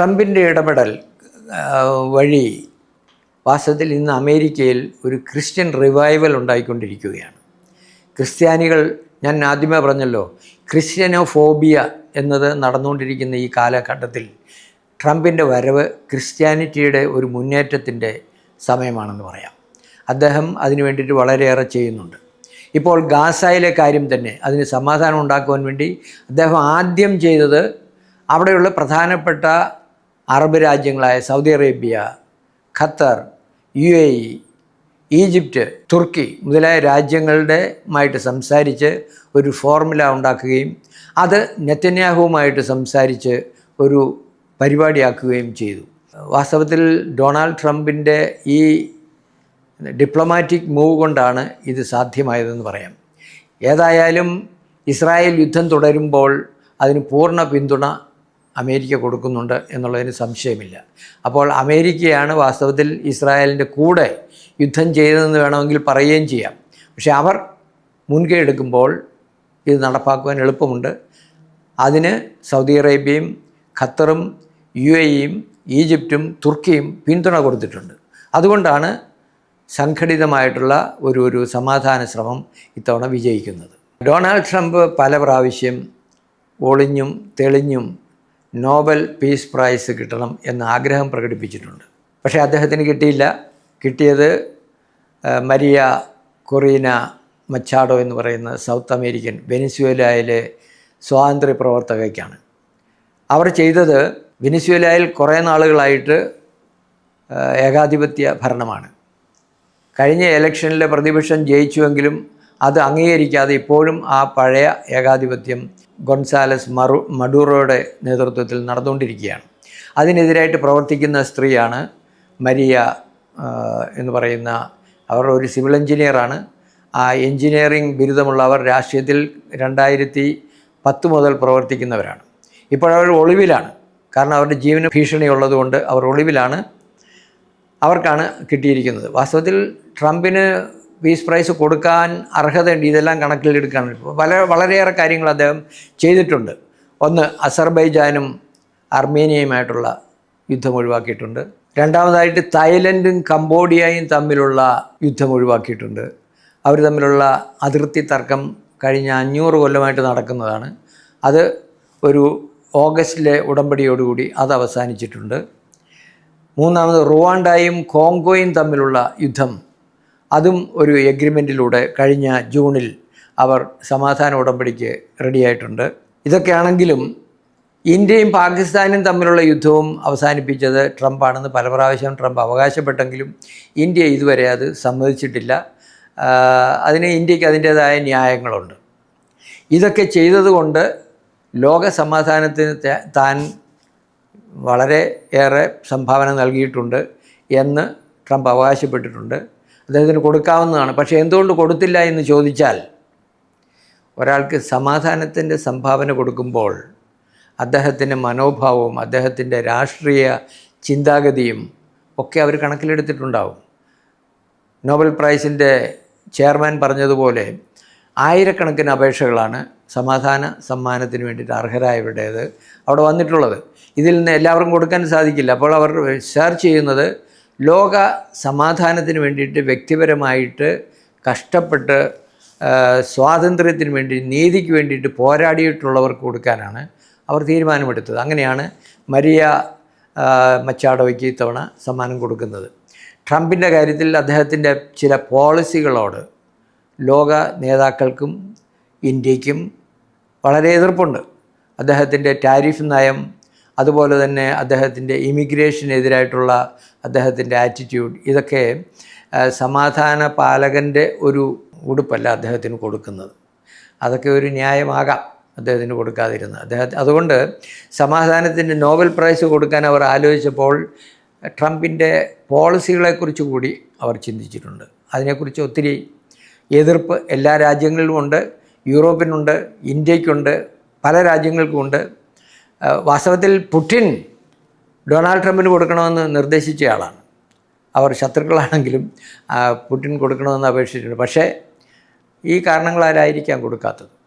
ട്രംപിന്റെ ഇടപെടൽ വഴി വാസ്തവത്തിൽ ഇന്ന് അമേരിക്കയിൽ ഒരു ക്രിസ്ത്യൻ റിവൈവൽ ഉണ്ടായിക്കൊണ്ടിരിക്കുകയാണ്. ക്രിസ്ത്യാനികൾ ഞാൻ ആദ്യമേ പറഞ്ഞല്ലോ ക്രിസ്ത്യനോഫോബിയ എന്നത് നടന്നുകൊണ്ടിരിക്കുന്ന ഈ കാലഘട്ടത്തിൽ ട്രംപിന്റെ വരവ് ക്രിസ്ത്യാനിറ്റിയുടെ ഒരു മുന്നേറ്റത്തിന്റെ സമയമാണെന്ന് പറയാം. അദ്ദേഹം അതിനു വേണ്ടിയിട്ട് വളരെയേറെ ചെയ്യുന്നുണ്ട്. ഇപ്പോൾ ഗാസയിലെ കാര്യം തന്നെ അതിന് സമാധാനം ഉണ്ടാക്കുവാൻ വേണ്ടി അദ്ദേഹം ആദ്യം ചെയ്തത് അവിടെയുള്ള പ്രധാനപ്പെട്ട Arab രാജ്യങ്ങളായ Saudi Arabia Qatar U A E Egypt തുർക്കി മുതലായ രാജ്യങ്ങളുടെ മായിട്ട് സംസാരിച്ച് ഒരു ഫോർമുല ഉണ്ടാക്കുകയും അത് നെത്തന്യാഹുവുമായിട്ട് സംസാരിച്ച് ഒരു പരിപാടിയാക്കുകയും ചെയ്തു. വാസ്തവത്തിൽ ഡൊണാൾഡ് ട്രംപിന്റെ ഈ ഡിപ്ലോമാറ്റിക് മൂവ് കൊണ്ടാണ് ഇത് സാധ്യമായതെന്ന് പറയാം. ഏതായാലും ഇസ്രായേൽ യുദ്ധം തുടരുമ്പോൾ അതിന് പൂർണ പിന്തുണ അമേരിക്ക കൊടുക്കുന്നുണ്ട് എന്നുള്ളതിന് സംശയമില്ല. അപ്പോൾ അമേരിക്കയാണ് വാസ്തവത്തിൽ ഇസ്രായേലിന്റെ കൂടെ യുദ്ധം ചെയ്തതെന്ന് വേണമെങ്കിൽ പറയുകയും ചെയ്യാം. പക്ഷേ അവർ മുൻകൈ എടുക്കുമ്പോൾ ഇത് നടപ്പാക്കുവാൻ എളുപ്പമുണ്ട്. അതിന് സൗദി അറേബ്യയും ഖത്തറും യു എയും ഈജിപ്തും തുർക്കിയും പിന്തുണ കൊടുത്തിട്ടുണ്ട്. അതുകൊണ്ടാണ് സംഘടിതമായിട്ടുള്ള ഒരു ഒരു സമാധാന ശ്രമം ഇത്തവണ വിജയിക്കുന്നത്. ഡൊണാൾഡ് ട്രംപ് പല പ്രാവശ്യം ഒളിഞ്ഞും തെളിഞ്ഞും നോബൽ പീസ് പ്രൈസ് കിട്ടണം എന്ന ആഗ്രഹം പ്രകടിപ്പിച്ചിട്ടുണ്ട്. പക്ഷേ അദ്ദേഹത്തിന് കിട്ടിയില്ല. കിട്ടിയത് മരിയ കൊറീന മച്ചാഡോ എന്ന് പറയുന്ന സൗത്ത് അമേരിക്കൻ വെനിസ്വേലയിലെ സ്വാതന്ത്ര്യ പ്രവർത്തകയ്ക്കാണ്. അവർ ചെയ്തത് വെനിസ്വേലയിൽ കുറേ നാളുകളായിട്ട് ഏകാധിപത്യ ഭരണമാണ്. കഴിഞ്ഞ ഇലക്ഷനിലെ പ്രതിപക്ഷം ജയിച്ചുവെങ്കിലും അത് അംഗീകരിക്കാതെ ഇപ്പോഴും ആ പഴയ ഏകാധിപത്യം ഗൊൺസാലസ് മറു മഡൂറോയുടെ നേതൃത്വത്തിൽ നടന്നുകൊണ്ടിരിക്കുകയാണ്. അതിനെതിരായിട്ട് പ്രവർത്തിക്കുന്ന സ്ത്രീയാണ് മരിയ എന്ന് പറയുന്ന അവർ ഒരു സിവിൽ എഞ്ചിനീയറാണ്. ആ എഞ്ചിനീയറിംഗ് ബിരുദമുള്ളവർ രാഷ്ട്രീയത്തിൽ രണ്ടായിരത്തി പത്ത് മുതൽ പ്രവർത്തിക്കുന്നവരാണ്. ഇപ്പോഴവർ ഒളിവിലാണ്. കാരണം അവരുടെ ജീവന ഭീഷണി ഉള്ളതുകൊണ്ട് അവർ ഒളിവിലാണ്. അവർക്കാണ് കിട്ടിയിരിക്കുന്നത്. വാസ്തവത്തിൽ ട്രംപിന് പീസ് പ്രൈസ് കൊടുക്കാൻ അർഹതയുണ്ട്. ഇതെല്ലാം കണക്കിലെടുക്കാണ് പല വളരെയേറെ കാര്യങ്ങൾ അദ്ദേഹം ചെയ്തിട്ടുണ്ട്. ഒന്ന് അസർബൈജാനും അർമേനിയയുമായിട്ടുള്ള യുദ്ധം ഒഴിവാക്കിയിട്ടുണ്ട്. രണ്ടാമതായിട്ട് തായ്ലൻഡും കംബോഡിയയും തമ്മിലുള്ള യുദ്ധം ഒഴിവാക്കിയിട്ടുണ്ട്. അവർ തമ്മിലുള്ള അതിർത്തി തർക്കം കഴിഞ്ഞ അഞ്ഞൂറ് കൊല്ലമായിട്ട് നടക്കുന്നതാണ്. അത് ഒരു ഓഗസ്റ്റിലെ ഉടമ്പടിയോടുകൂടി അത് അവസാനിച്ചിട്ടുണ്ട്. മൂന്നാമത് റുവാണ്ടയും കോങ്കോയും തമ്മിലുള്ള യുദ്ധം അതും ഒരു എഗ്രിമെന്റിലൂടെ കഴിഞ്ഞ ജൂണിൽ അവർ സമാധാന ഉടമ്പടിക്ക് റെഡിയായിട്ടുണ്ട്. ഇതൊക്കെയാണെങ്കിലും ഇന്ത്യയും പാകിസ്ഥാനും തമ്മിലുള്ള യുദ്ധവും അവസാനിപ്പിച്ചത് ട്രംപാണെന്ന് പല പ്രാവശ്യം ട്രംപ് അവകാശപ്പെട്ടെങ്കിലും ഇന്ത്യ ഇതുവരെ അത് സമ്മതിച്ചിട്ടില്ല. അതിന് ഇന്ത്യയ്ക്ക് അതിന്റേതായ ന്യായങ്ങളുണ്ട്. ഇതൊക്കെ ചെയ്തതുകൊണ്ട് ലോക സമാധാനത്തിന് താൻ വളരെ ഏറെ സംഭാവന നൽകിയിട്ടുണ്ട് എന്ന് ട്രംപ് അവകാശപ്പെട്ടിട്ടുണ്ട്. അദ്ദേഹത്തിന് കൊടുക്കാവുന്നതാണ്. പക്ഷേ എന്തുകൊണ്ട് കൊടുത്തില്ല എന്ന് ചോദിച്ചാൽ ഒരാൾക്ക് സമാധാനത്തിന്റെ സംഭാവന കൊടുക്കുമ്പോൾ അദ്ദേഹത്തിന്റെ മനോഭാവവും അദ്ദേഹത്തിന്റെ രാഷ്ട്രീയ ചിന്താഗതിയും ഒക്കെ അവർ കണക്കിലെടുത്തിട്ടുണ്ടാവും. നോബൽ പ്രൈസിന്റെ ചെയർമാൻ പറഞ്ഞതുപോലെ ആയിരക്കണക്കിന് അപേക്ഷകളാണ് സമാധാന സമ്മാനത്തിന് വേണ്ടിയിട്ട് അർഹരായവരുടേത് അവിടെ വന്നിട്ടുള്ളത്. ഇതിൽ നിന്ന് എല്ലാവർക്കും കൊടുക്കാൻ സാധിക്കില്ല. അപ്പോൾ അവർ സെർച്ച് ചെയ്യുന്നത് ലോക സമാധാനത്തിന് വേണ്ടിയിട്ട് വ്യക്തിപരമായിട്ട് കഷ്ടപ്പെട്ട് സ്വാതന്ത്ര്യത്തിന് വേണ്ടി നീതിക്ക് വേണ്ടിയിട്ട് പോരാടിയിട്ടുള്ളവർക്ക് കൊടുക്കാനാണ് അവർ തീരുമാനമെടുത്തത്. അങ്ങനെയാണ് മരിയ മച്ചാടോയ്ക്ക് ഇത്തവണ സമ്മാനം കൊടുക്കുന്നത്. ട്രംപിന്റെ കാര്യത്തിൽ അദ്ദേഹത്തിന്റെ ചില പോളിസികളോട് ലോക നേതാക്കൾക്കും ഇന്ത്യക്കും വളരെ എതിർപ്പുണ്ട്. അദ്ദേഹത്തിന്റെ ടാരിഫ് നയം അതുപോലെ തന്നെ അദ്ദേഹത്തിന്റെ ഇമിഗ്രേഷനെതിരായിട്ടുള്ള അദ്ദേഹത്തിന്റെ ആറ്റിറ്റ്യൂഡ്. ഇതൊക്കെ സമാധാന പാലകന്റെ ഒരു ഉടുപ്പല്ല അദ്ദേഹത്തിന് കൊടുക്കുന്നത്. അതൊക്കെ ഒരു ന്യായമാകാം അദ്ദേഹത്തിന് കൊടുക്കാതിരുന്ന. അദ്ദേഹത്തെ അതുകൊണ്ട് സമാധാനത്തിന്റെ നോബൽ പ്രൈസ് കൊടുക്കാൻ അവർ ആലോചിച്ചപ്പോൾ ട്രംപിന്റെ പോളിസികളെക്കുറിച്ച് കൂടി അവർ ചിന്തിച്ചിട്ടുണ്ട്. അതിനെക്കുറിച്ച് ഒത്തിരി എതിർപ്പ് എല്ലാ രാജ്യങ്ങളിലുമുണ്ട് യൂറോപ്പിനുണ്ട് ഇന്ത്യക്കുണ്ട് പല രാജ്യങ്ങൾക്കുമുണ്ട് വാസ്തവത്തിൽ പുടിൻ ഡൊണാൾഡ് ട്രംപിന് കൊടുക്കണമെന്ന് നിർദ്ദേശിച്ചയാളാണ് അവർ ശത്രുക്കളാണെങ്കിലും പുടിൻ കൊടുക്കണമെന്ന് അപേക്ഷിച്ചിട്ടുണ്ട്. പക്ഷേ ഈ കാരണങ്ങളാലായിരിക്കാം കൊടുക്കാത്തത്.